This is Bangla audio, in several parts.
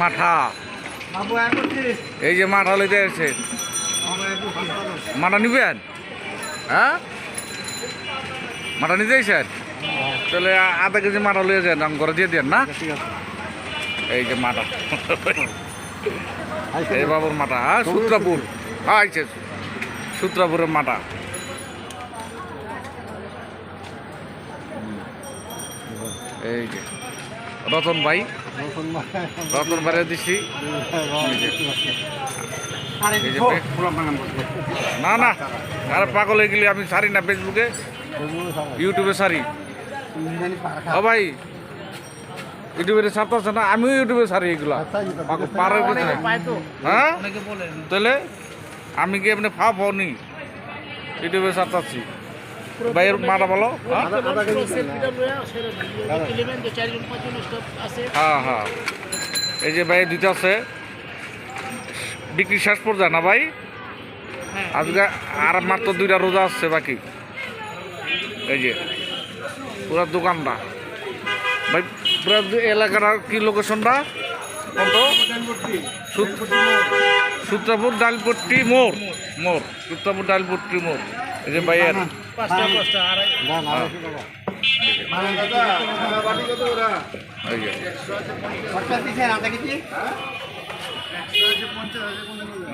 মাঠা। এই যে মাঠা লইতে এসে মাঠা নিবেন? হ্যাঁ? মাঠা নিতে এসেন তাহলে আধা কেজি মাঠা লইয়ে যান আমি ঘরে দিয়ে দেন না? এই যে মাঠা। এই বাবুর মাঠা হ্যাঁ সূত্রাপুর। হ্যাঁ আইছে সূত্রাপুরের মাঠা। এই যে। রতন ভাই। রতন দিছি। এই যে পে- না না আরে পাগল হয়ে গেলে আমি ছাড়ি না ফেসবুকে ইউটিউবে ছাড়ি ও ভাই ইউটিউবে ছাড়তেছে না? আমিও ইউটিউবে ছাড়ি এগুলা। পাগল পার হয়ে? গেছে হ্যাঁ তাহলে আমি কি এমনি ফা ফনি ইউটিউবে ছাড়তাছি ভাইয়ের মাটা বলো হ্যাঁ? হ্যাঁ হ্যাঁ। এই যে ভাই দিতে আছে। বিক্রি শেষ পর্যায়ে না ভাই? আজকে আর মাত্র দুইটা রোজা আসছে বাকি। এই যে পুরা দোকানটা। ভাই পুরা এলাকাটার কি লোকেশনটা? কত? সূত- সূত্রাপুর ডালপট্টি মোড়। মোড় সূত্রাপুর ডালপট্টি মোড়। এই যে ভাইয়ের।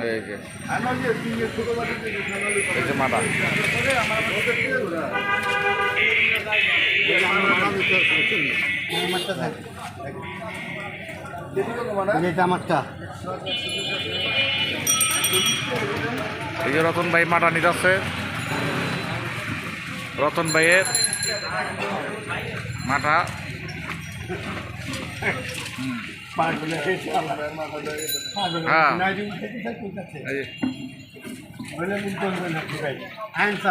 এই যে এই আমারটা যে রতন ভাই মাটা নিতেছে রতন ভাইয়ের মাথা। হ্যাঁ। হ্যাঁ।